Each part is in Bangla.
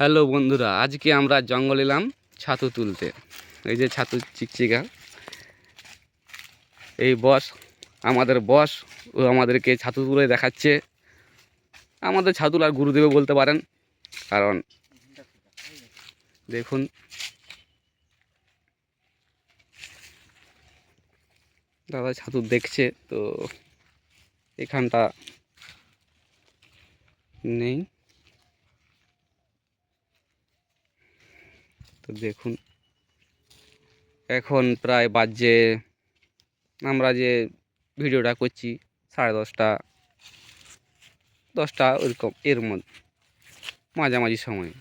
হ্যালো বন্ধুরা, আজকে আমরা জঙ্গল এলাম ছাতু তুলতে। এই যে ছাতু চিকচিকা। এই বস, আমাদের বস, ও আমাদেরকে ছাতু তুলে দেখাচ্ছে। আমাদের ছাতু আর গুরুদেবে বলতে পারেন, কারণ দেখুন। দাদা ছাতু দেখছে, তো এখানটা নেই। তো দেখুন। এখন প্রায় বাজে আমরা যে ভিডিওটা করছি সাড়ে দশটা দশটা ওইরকম এর মধ্যে, মাঝামাঝি সময়ে।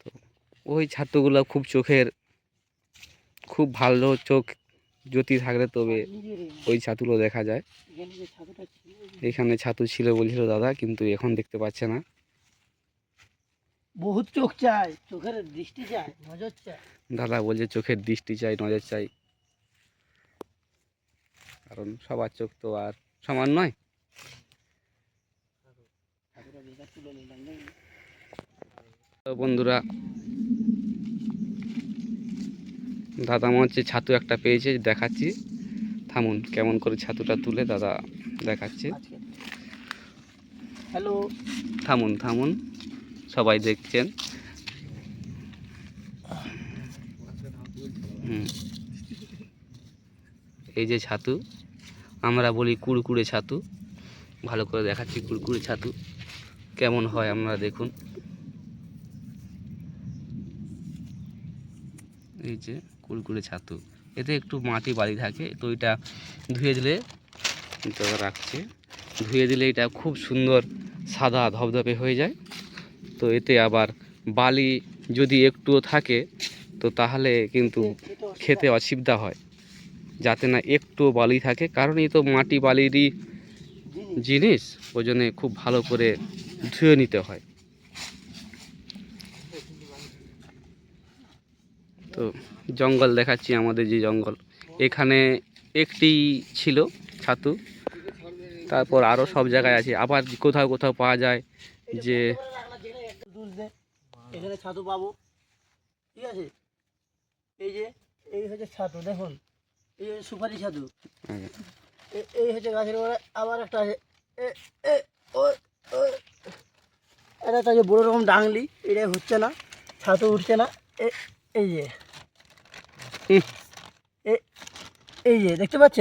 তো ওই ছাত্রগুলো খুব চোখের, খুব ভালো চোখ জ্যোতি থাকলে তবে ওই ছাতুগুলো দেখা যায়। এখানে ছাতু ছিল বলছিল, দাদা, কিন্তু এখন দেখতে পাচ্ছে না। বহুত চোখ চাই চোখের দৃষ্টি চাই নজর চাই দাদা বলছে চোখের দৃষ্টি চাই নজর চাই কারণ সবার চোখ তো আর সমান নয়। তো বন্ধুরা দাদা মনে হচ্ছে ছাতু একটা পেয়েছে দেখাচ্ছি। থামুন কেমন করে ছাতুটা তুলে দাদা দেখাচ্ছে। হ্যালো থামুন থামুন। সবাই দেখছেন। এই যে ছাতু, আমরা বলি কুড়কুড়ে ছাতু। ভালো করে দেখাচ্ছি কুড়কুড়ে ছাতু। কেমন হয় আমরা দেখুন। এই যে কুড়কুড়ে ছাতু। এতে একটু মাটি বালি থাকে, তো এটা ধুয়ে দিলে রাখছে। ধুয়ে দিলে এটা খুব সুন্দর সাদা ধবধবে হয়ে যায়। তো এতে আবার বালি যদি একটুও থাকে, তো তাহলে কিন্তু খেতে অসুবিধা হয়। যাতে না একটু বালি থাকে, কারণ এই তো মাটি বালিরই জিনিস ওই জন্যে খুব ভালো করে ধুয়ে নিতে হয়। তো জঙ্গল দেখাচ্ছি, আমাদের যে জঙ্গল। এখানে একটি ছিল ছাতু, তারপর আরও সব জায়গায় আছে। আবার কোথাও কোথাও পাওয়া যায় যে দে এখানে ছাতু পাবো। ঠিক আছে? এই যে, এই হচ্ছে ছাতু, দেখুন। এই যে সুপারি ছাতু। এই হচ্ছে গাছের গোড়ায় আবার একটা আছে। এটা একটা যে বড় রকম ডাংলি, এটা হচ্ছে না। ছাতু উঠছে না। এই যে। এই যে, দেখতে পাচ্ছেন?